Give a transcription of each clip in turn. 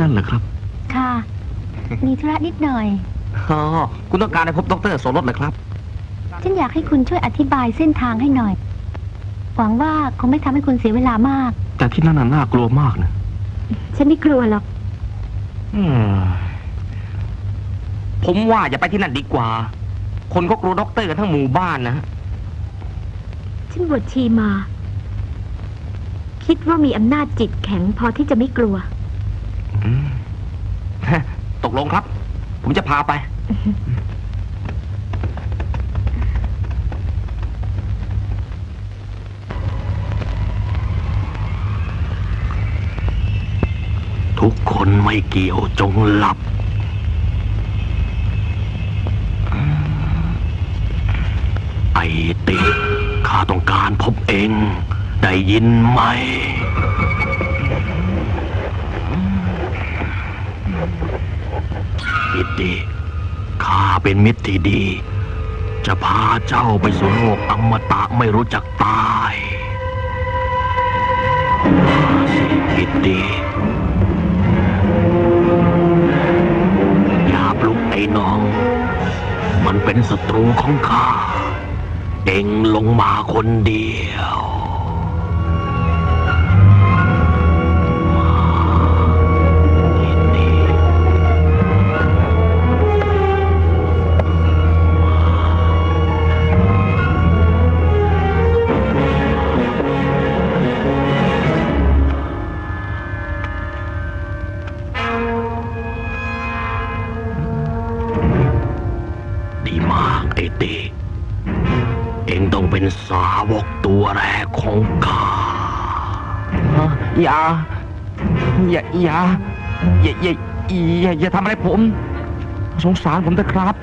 นั่นเหรอครับค่ะ มีธุระนิดหน่อย อ๋อคุณต้องการให้พบดรโสรสเหรอครับ ฉันอยากให้คุณช่วยอธิบายเส้นทางให้หน่อย หวังว่าคงไม่ทำให้คุณเสียเวลามาก แต่ที่นั่นน่ะน่ากลัวมากนะฉันไม่กลัวหรอก อืมผมว่าอย่าไปที่นั่นดีกว่า คนก็กลัวด็อกเตอร์กันทั้งหมู่บ้านนะ ฉันบวชชีมา คิดว่ามีอำนาจจิตแข็งพอที่จะไม่กลัว อืมตกลงครับ ผมจะพาไป ทุกคนไม่เกี่ยวจงหลับ ไอติข้าต้องการพบเอง ได้ยินไหม อิติข้าเป็นมิตรที่ดี จะพาเจ้าไปสู่โลกอมตะไม่รู้จักตายมาสิอิติอย่าปลุกไอ้น้อง มันเป็นศัตรูของข้า เองลงมาคนเดียว อย่า อย่า อย่า อย่า อย่า อย่า อย่าทำอะไรผม สงสารผมเถอะครับ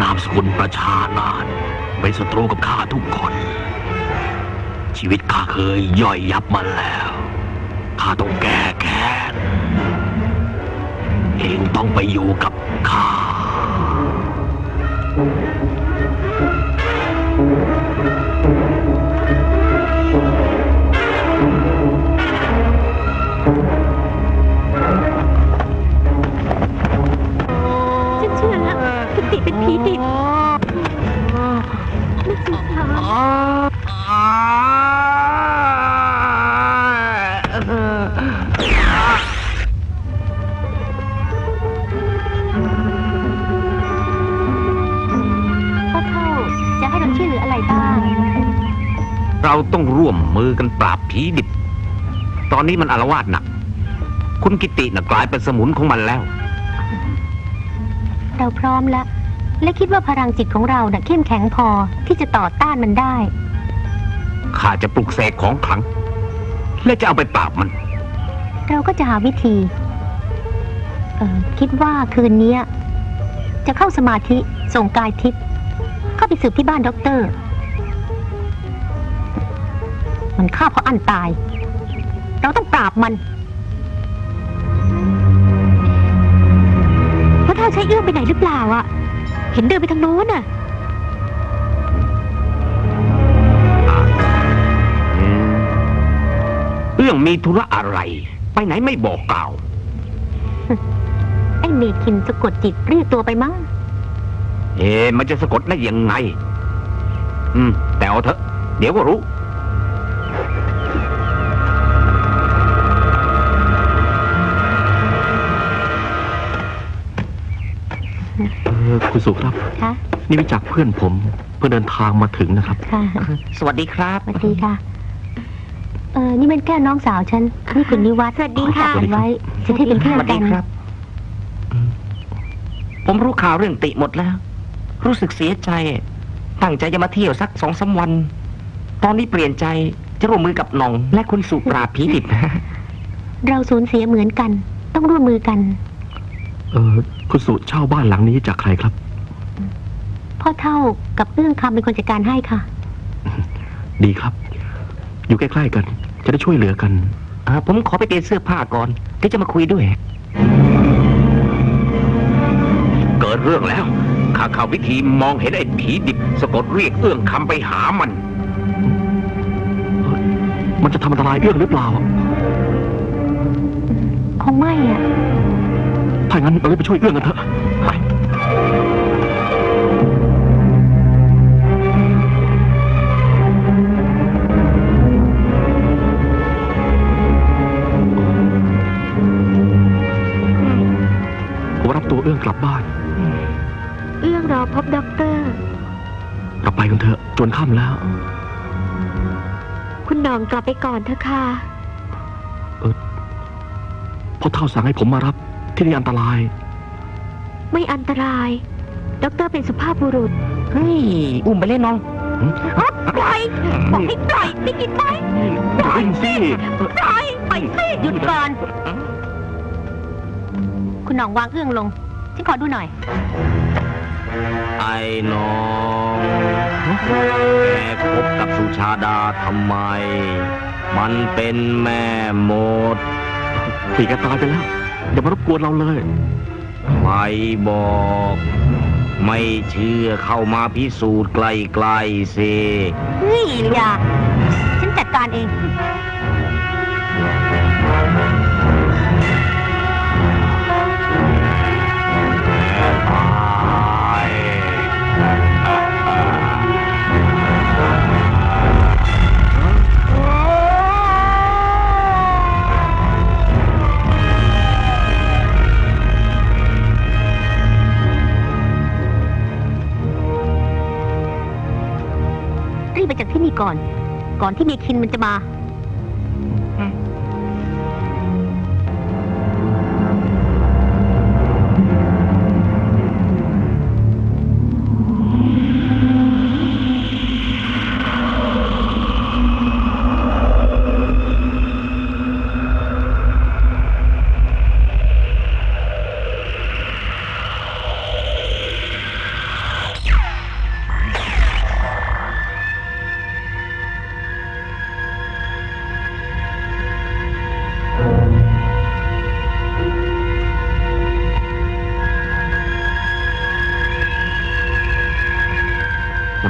นามสกุลประชานานเป็นศัตรูกับข้าทุกคน ชีวิตข้าเคยย่อยยับมาแล้วข้าต้องแก้แค้นเองต้องไปอยู่กับข้า ไม่จริงค่ะพ่อเท่าจะให้เราช่วยเหลืออะไรบ้าง เราต้องร่วมมือกันปราบผีดิบ ตอนนี้มันอารวาสหนัก คุณกิติน่ะกลายเป็นสมุนของมันแล้ว เราพร้อมแล้ว และคิดว่าพลังจิตของเราน่ะเข้มแข็งพอที่จะต่อต้านมันได้ ข้าจะปลุกเสกของขลัง และจะเอาไปปราบมัน เราก็จะหาวิธี เออคิดว่าคืนนี้จะเข้าสมาธิส่งกายทิพย์เข้าไปสืบที่บ้านด็อกเตอร์ มันฆ่าเพราะอันตาย เราต้องปราบมันพระเท่าใช้เอื้อมไปไหนหรือเปล่าอะ เห็นเดินไปทางโน้นน่ะเรื่องมีธุระอะไร ไปไหนไม่บอกกล่าว ไอ้เมคินสะกดจิตเรียกตัวไปมั้ง เอ๊ะมันจะสะกดได้ยังไง อืม แต่เอาเถอะ เดี๋ยวก็รู้เออคุณสุครับคะนี่วิจักเพื่อนผม เพื่อเดินทางมาถึงนะครับ ค่ะสวัสดีครับ สวัสดีค่ะ เออนี่เป็นแก้วน้องสาวฉัน นี่คุณนิวัฒน์สวัสดีค่ะขอจับกันไว้จะได้เป็นเพื่อนสวัสกัดีนครับผมรู้ข่าวเรื่องติหมดแล้ว รู้สึกเสียใจ ตั้งใจจะมาเที่ยวสักสองสามวัน ตอนนี้เปลี่ยนใจจะร่วมมือกับหน่อง และคุณสุปราบผีดิบเราสูญเสียเหมือนกัน ต้องร่วมมือกัน เออคุณสุเช่าบ้านหลังนี้จากใครครับ พ่อเท่ากับเอื้องคำเป็นคนจัดการให้ค่ะ ดีครับ อยู่ใกล้ๆกัน จะได้ช่วยเหลือกัน อ่าผมขอไปเปลี่ยนเสื้อผ้าก่อนที่จะมาคุยด้วย เกิดเรื่องแล้วข้าเข้าวิธีมองเห็นไอ้ผีดิบสะกดเรียกเอื้องคำไปหามัน มันจะทำอันตรายเอื้องหรือเปล่า คงไม่อะ ถ้างั้นเรารีบไปช่วยเอื้องกันเถอะไปผมรับตัวเอื้องกลับบ้าน เอื้องรอพบด็อกเตอร์ เราไปกันเถอะจนค่ำแล้ว คุณหน่องกลับไปก่อนเถอะค่ะเพราะเท่าสั่งให้ผมมารับ ที่นี่อันตราย ไม่อันตราย ด็อกเตอร์เป็นสุภาพบุรุษ เฮ้ย อุ้มไปเล่นน้องปล่อยบอกให้ปล่อยได้ยินไหมวิ่งสิปล่อยปล่อยสิหยุดก่อน คุณหน่องวางเอื้องลงฉันขอดูหน่อย ไอ้น้องแกคบกับสุชาดาทำไม มันเป็นแม่มดปีกแกตายไปแล้ว อย่ามารบกวนเราเลย ใครบอก ไม่เชื่อเข้ามาพิสูจน์ใกล้ๆสิเฮ้ยอย่าฉันจัดการเอง อนที่เมคินมันจะมา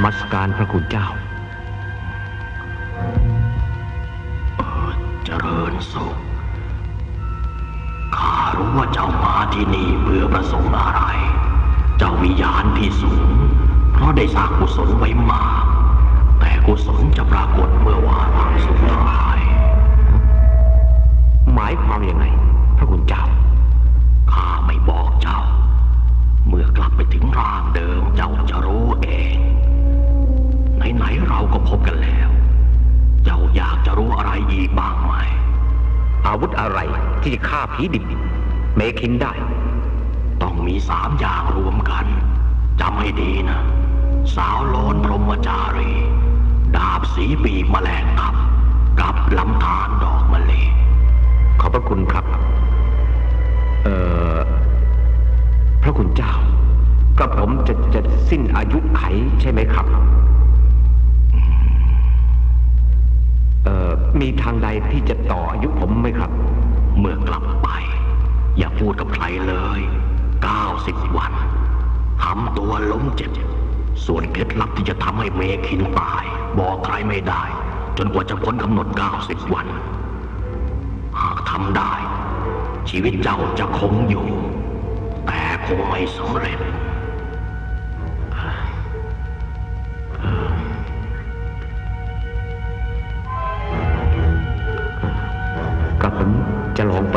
มัสการพระคุณเจ้าเจริญสุข ข้ารู้ว่าเจ้ามาที่นี่เพื่อประสงค์อะไร เจ้ามียานที่สูง เพราะได้สร้างกุศลไว้มาก แต่กุศลจะปรากฏเมื่อวาระสุดท้าย หมายความยังไง พระคุณเจ้า ข้าไม่บอกเจ้า เมื่อกลับไปถึงร่างเดิมเจ้าจะรู้เอง ไหนๆเราก็พบกันแล้ว เจ้าอยากจะรู้อะไรอีกบ้างไหม อาวุธอะไรที่จะฆ่าผีดิบเมคินได้ ต้องมีสามอย่างรวมกันจำให้ดีนะ สาวโลนพรหมจารี ดาบสีปีกแมลงทับ กับลำธารดอกมะลิขอบพระคุณครับ มีทางใดที่จะต่ออายุผมไหมครับ เมื่อกลับไป อย่าพูดกับใครเลย 90 วันทำตัวล้มเจ็บ ส่วนเคล็ดลับที่จะทำให้เมคินตาย บอกใครไม่ได้ จนกว่าจะพ้นกำหนด 90 วัน หากทำได้ ชีวิตเจ้าจะคงอยู่ แต่คงไม่สำเร็จ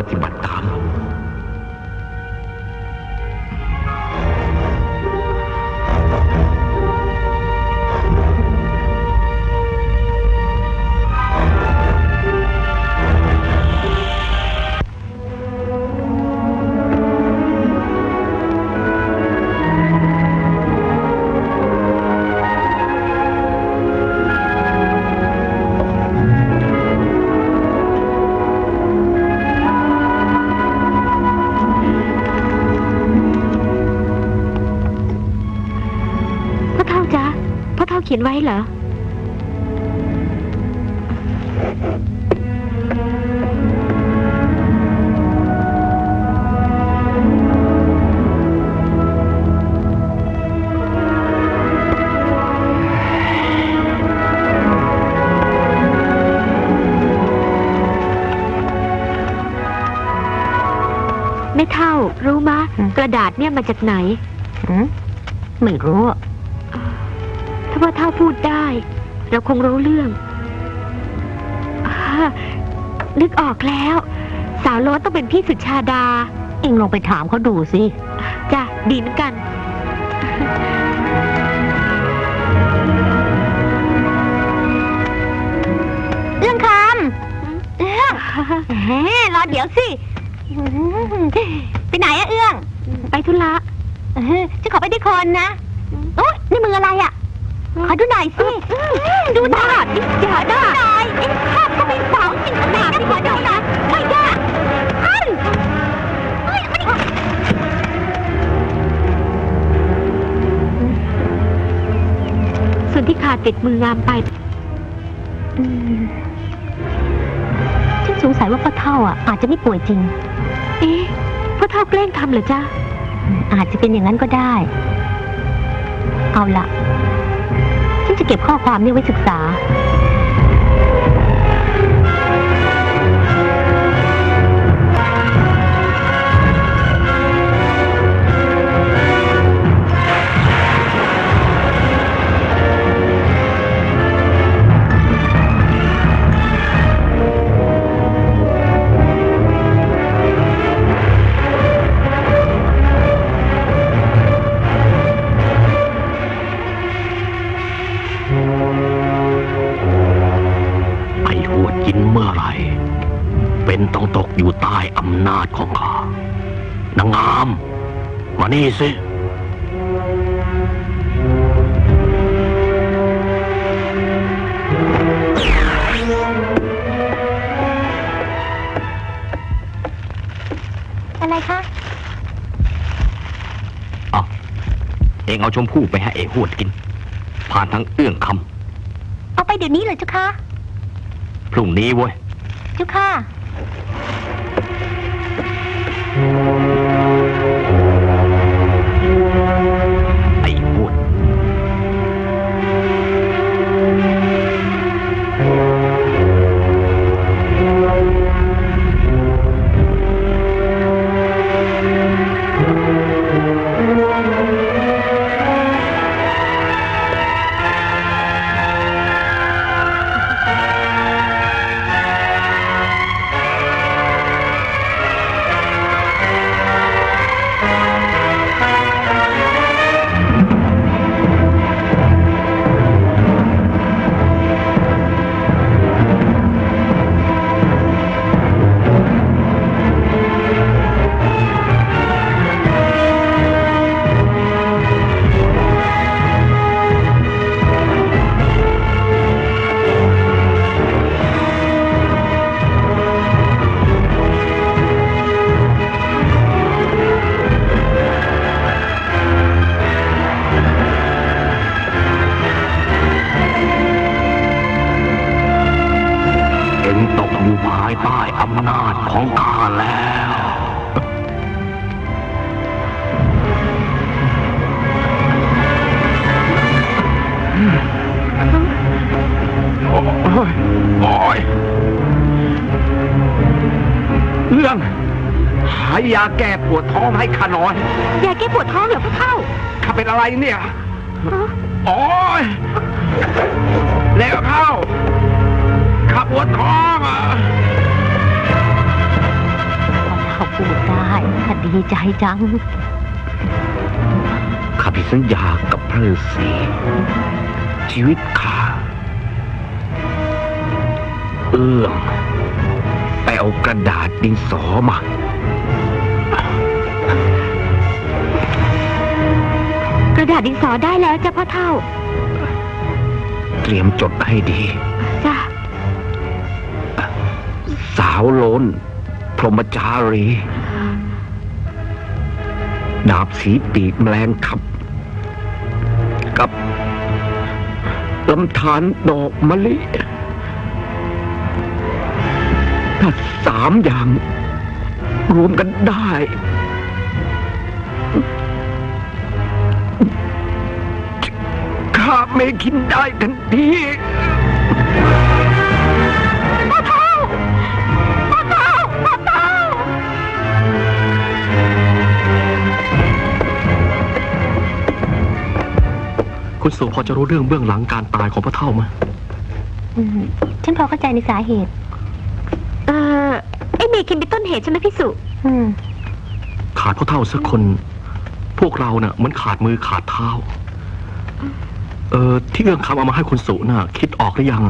ปฏิบัติ ขียนไว้เหรอ ไม่เท่ารู้มะอืมกระดาษเนี่ยมาจากไหน หืมไม่รู้อะถ้า ว่าเท่าพูดได้ เราคงรู้เรื่องอานึกออกแล้ว สาวโรสต้องเป็นพี่สุชาดา เองลองไปถามเขาดูสิ จ้ะดีเหมือนกัน เรื่องคำเอื้องแหมรอเดี๋ยวสิอืมไปไหนอะเอื้อง ไปธุระ เออจะขอไปด้วยคนนะโอ๊ยนี่มืออะไรอะ ขอดูหน่อยสิ ดูหน่อยอย่าดูหน่อยไอ้ภาพก็เป็นสองสิ่งไหนนะขอดูหน่อยไม่ได้อันเฮ้ยไม่ได้ส่วนที่ขาดติดมืองามไปอืมฉันสงสัยว่าพ่อเท่าอะ อาจจะไม่ป่วยจริง เอ๊ะพ่อเท่าแกล้งทำเหรอจ๊ะอาจจะเป็นอย่างนั้นก็ได้ เอาละฉัน จะเก็บข้อความนี้ไว้ศึกษา องตกอยู่ใต้อำนาจของข้านางงาม มานี่สิ อะไรคะ เอาเองเอาชมพู่ไปให้ไอ้หวดกิน ผ่านทั้งเอื้องคเอาไปเดี๋ยวนี้เลยเจ้าค่ะำพรุ่งนี้เว้ย เจ้าค่ะ ไปวดท้องให้ข้าหน่อยยาแก้ปวดท้องเหรอพ่อเท่าข้าเป็นอะไรเนี่ยฮะโอ้ยแล้วเข้าข้าปวดท้องอะเขาพูดได้ข้าดีใจจังข้าพิดสัญญากับพระฤาษีชีวิตข้าเอื้อมไปเอากระดาษดินสอมา ดาษดินสอได้แล้วจ้ะพ่อเท่า เตรียมจดให้ดี จ้ะสาวโลน พรหมจารี ดาบสีปีกแมลงทับ กับลำธารดอกมะลิ ถ้าสามอย่างรวมกันได้ ข้าไม่กินได้ทันทีคุณสุพอจะรู้เรื่องเบื้องหลังการตายของพระเท่าไหมอืมฉันพอเข้าใจในสาเหตุ เออไอ้เมย์คินเป็นต้นเหตุใช่ไหมพี่สุ อืม ขาดพระเท่าสักคน พวกเราเนะ่ะเหมือนขาดมือขาดเท้า เออที่เอื้องคำเอามาให้คุณสุน่ะ คิดออกหรือยัง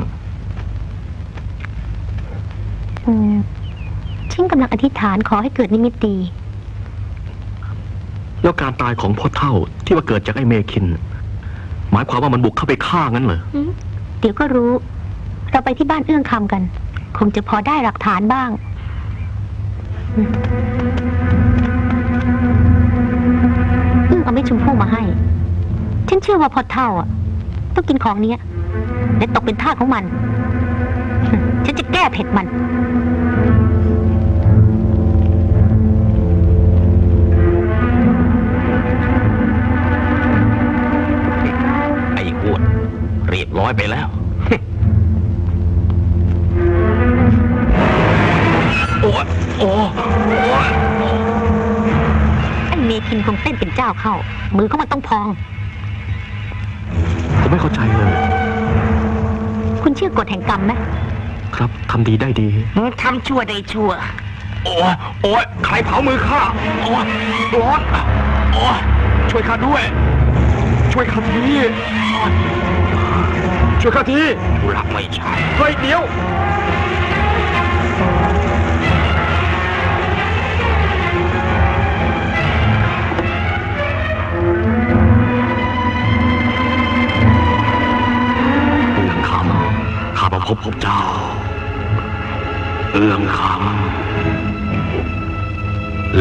อืมฉันกำลังอธิษฐานขอให้เกิดนิมิตดี แล้วการตายของพ่อเท่าที่ว่าเกิดจากไอ้เมคิน หมายความว่ามันบุกเข้าไปฆ่างั้นเหรอเดี๋ยวก็รู้ เราไปที่บ้านเอื้องคำกัน คงจะพอได้หลักฐานบ้างอืมเอื้องเอาเม็ดชมพู่มาให้ ฉันเชื่อว่าพอเท่าอะ ต้องกินของเนี้ยและตกเป็นทาสของมัน ฉันจะแก้เผ็ดมัน ไอ้อ้วนเรียบร้อยไปแล้ว โอ้ยโอ้ยไอ้เมคินคงเต้นเป็นเจ้าเข้า มือเขามันต้องพองผม ไม่เข้าใจเลย คุณเชื่อกฎแห่งกรรมไหมครับทำดีได้ดี ทำชั่วได้ชั่ว โอ้ยโอ้ยใครเผามือข้า โอ้ยร้อนโอ้ยช่วยข้าด้วย ช่วยข้าทีช่วยข้าทีรักไม่ใช่เฮ้ยเดี๋ยว บพบเจ้า เอื้องคำ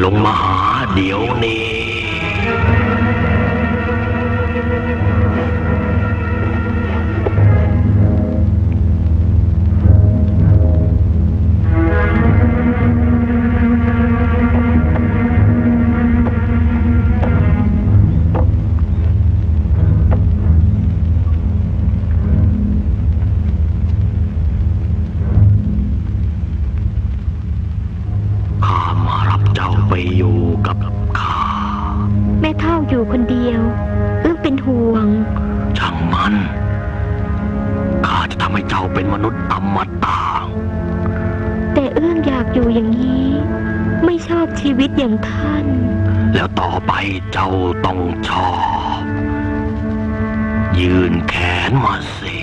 ลงมาหาเดี๋ยวนี้ อยู่คนเดียว เอื้องเป็นห่วง ช่างมัน ข้าจะทำให้เจ้าเป็นมนุษย์อมตะ แต่เอื้องอยากอยู่อย่างนี้ ไม่ชอบชีวิตอย่างท่าน แล้วต่อไปเจ้าต้องชอบ ยืนแขนมาสิ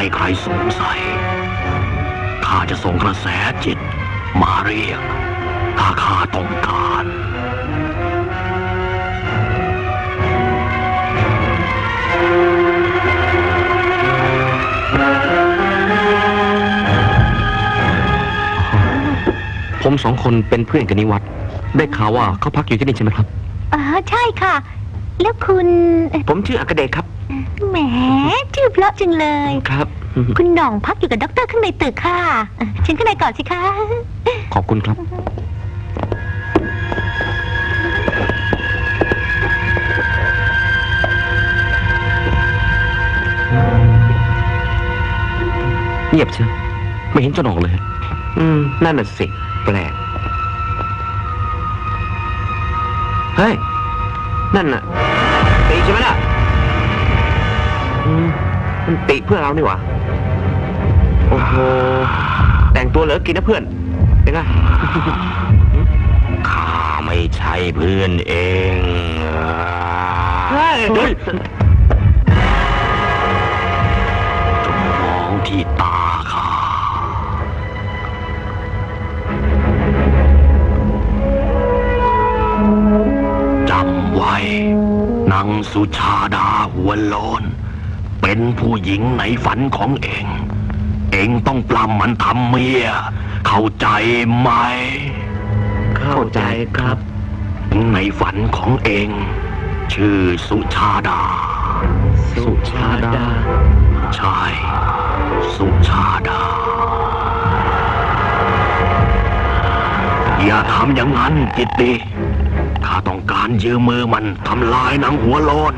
ให้ใครสงสัย ข้าจะส่งกระแสจิตมาเรียก ถ้าข้าต้องการผมสองคนเป็นเพื่อนกับนิวัตได้ข่าวว่าเขาพักอยู่ที่นี่ใช่ไหมครับ อ๋อ ใช่ค่ะ แล้วคุณเอ่อผมชื่ออักเดชครับ แหมชื่อเพราะจังเลย ครับ คุณหน่องพักอยู่กับด็อกเตอร์ข้างในตึกค่ะเอ่อเชิญข้างในก่อนสิคะขอบคุณครับ เงียบเชียวไม่เห็นเจ้าหนองเลย อืม นั่นน่ะสิ แปลก เฮ้ย นั่นน่ะันติเพื่อเรานี่หว่าโอ้โหแต่งตัวเหลือกินนะเพื่อนเป็นไง ข้าไม่ใช่เพื่อนเองเฮ้ย จงมองที่ตาข้าจำไว้นางสุชาดาหัวโลน เป็นผู้หญิงในฝันของเอง เองต้องปล้ำมันทำเมีย เข้าใจไหม เข้าใจครับ ในฝันของเอง ชื่อสุชาดา สุชาดา ใช่ สุชาดา อย่าทำอย่างนั้นจิตติข้าต้องการยืมมือมันทำลายหนังหัวโลน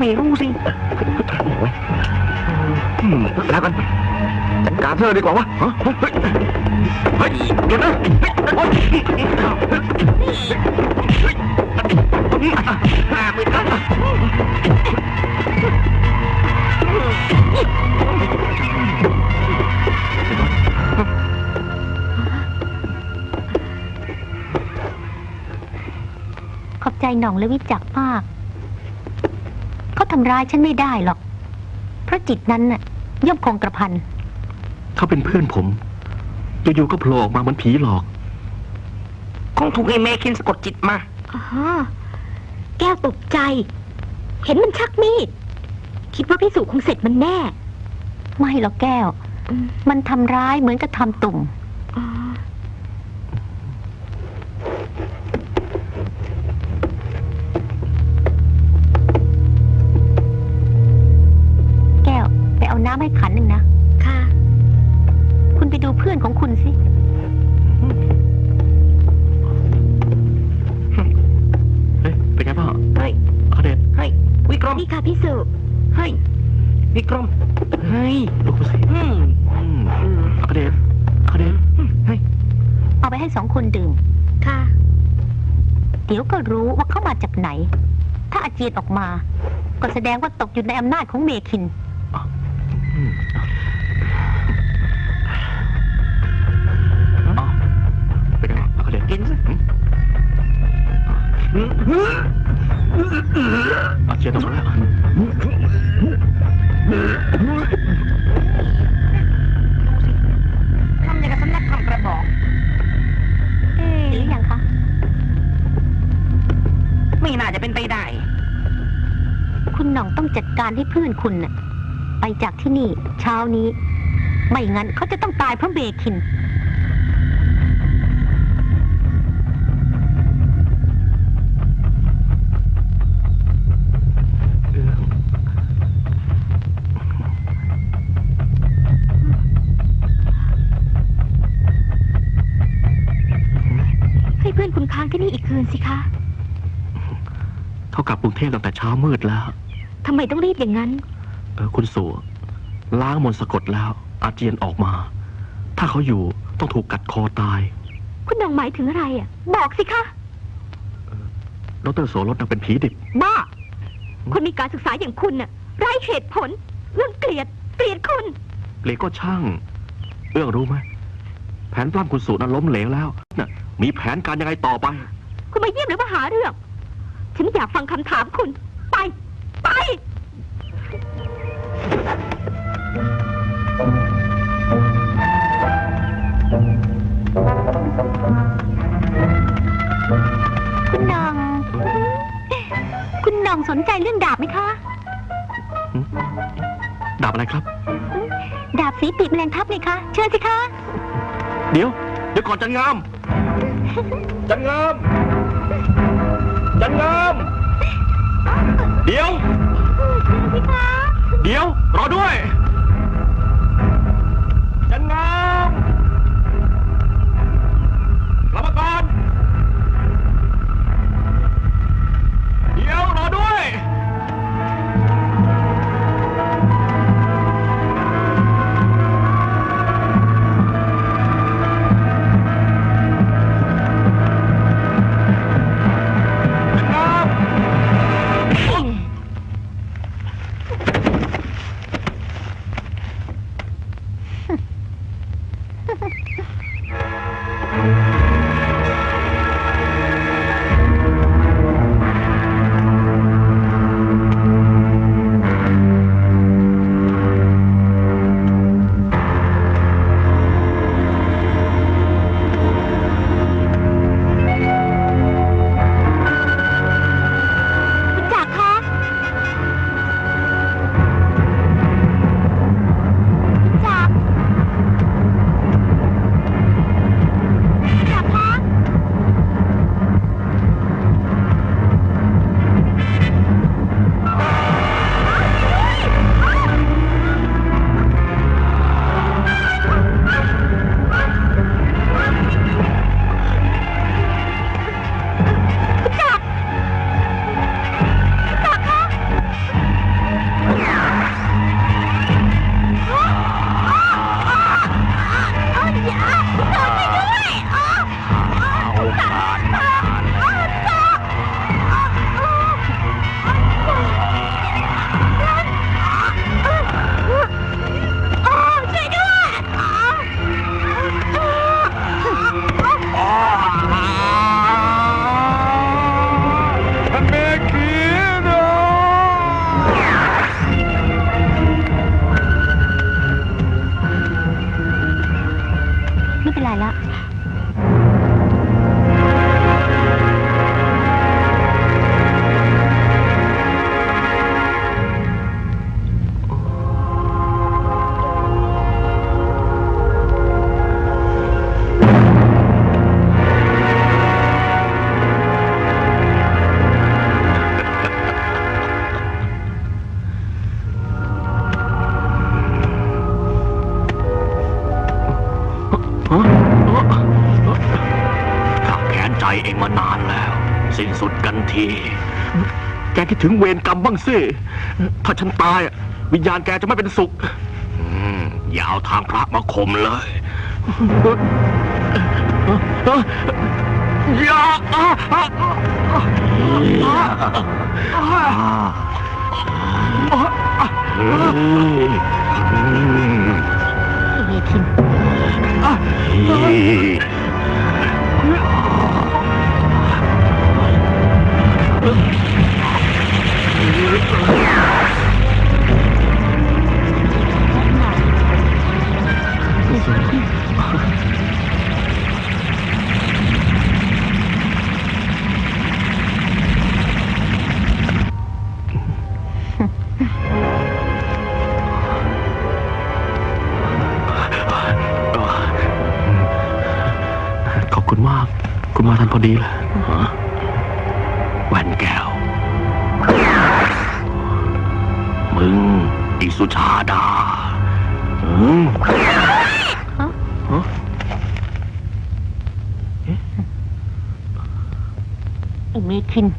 ไม่รู้สิอืมแล้วกันจัดการเธอดีกว่าวะฮะเฮ้ยเฮ้ยเดี๋ยวนะเฮ้ยไม่ทันขอบใจหน่องและวิจักรมากเขาทำร้ายฉันไม่ได้หรอก เพราะจิตนั้นน่ะ ย่อมคงกระพัน เขาเป็นเพื่อนผมอยู่ๆก็โผล่ออกมาเหมือนผีหลอก คงถูกไอ้เมคินสะกดจิตมา อ๋อ แก้วตกใจ เห็นมันชักมีด คิดว่าพี่สุคงเสร็จมันแน่ ไม่หรอกแก้วอืมมันทำร้ายเหมือนกับทำตุ่ม วิกรมเฮ้ยลูกมาสิอืมอืมเอากระเด็ดเขาเด็ดเฮ้ยเอาไปให้สองคนดื่ม ค่ะ เดี๋ยวก็รู้ว่าเขามาจากไหน ถ้าอาเจียนออกมา ก็แสดงว่าตกอยู่ในอำนาจของเมคินอืมเอาเป็นไงบ้างเอากระเด็ดกินสิอาเจียนออกมาแล้ว จัดการให้เพื่อนคุณน่ะ ไปจากที่นี่ เช้านี้ ไม่งั้นเขาจะต้องตายเพราะเบคิน ให้เพื่อนคุณค้างที่นี่อีกคืนสิคะ เขากลับกรุงเทพตั้งแต่เช้ามืดแล้ว ทำไมต้องรีบอย่างนั้น เออคุณสู่ล้างมนต์สะกดแล้ว อาเจียนออกมา ถ้าเขาอยู่ต้องถูกกัดคอตาย คุณหน่องหมายถึงอะไรอะ บอกสิคะดรโสรสน่ะเป็นผีดิบ บ้า คนมีการศึกษาอย่างคุณน่ะไร้เหตุผล เรื่องเกลียด เกลียดคุณเหลวก็ช่าง เอื้องรู้ไหม แผนปล้ำคุณสู่นั้นล้มเหลวแล้ว น่ะ มีแผนการยังไงต่อไป คุณมาเยี่ยมหรือมาหาเรื่อง ฉันไม่อยากฟังคำถามคุณ คุณหน่อง คุณหน่องสนใจเรื่องดาบไหมคะ ดาบอะไรครับ ดาบสีปีกแมลงทับไงคะ เชิญสิคะ เดี๋ยว เดี๋ยวก่อนจันงาม จันงาม จันงาม เดี๋ยว เเดี๋ยว รอด้วย จันงา ไม่เป็ ถึงเวรกรรมบ้างสิถ้าฉันตายอะวิญญาณแกจะไม่เป็นสุข อืมอย่าเอาทางพระมาข่มเลยอย่าอะอะ ขอบคุณมาก คุณมาทันพอดีเลย akin.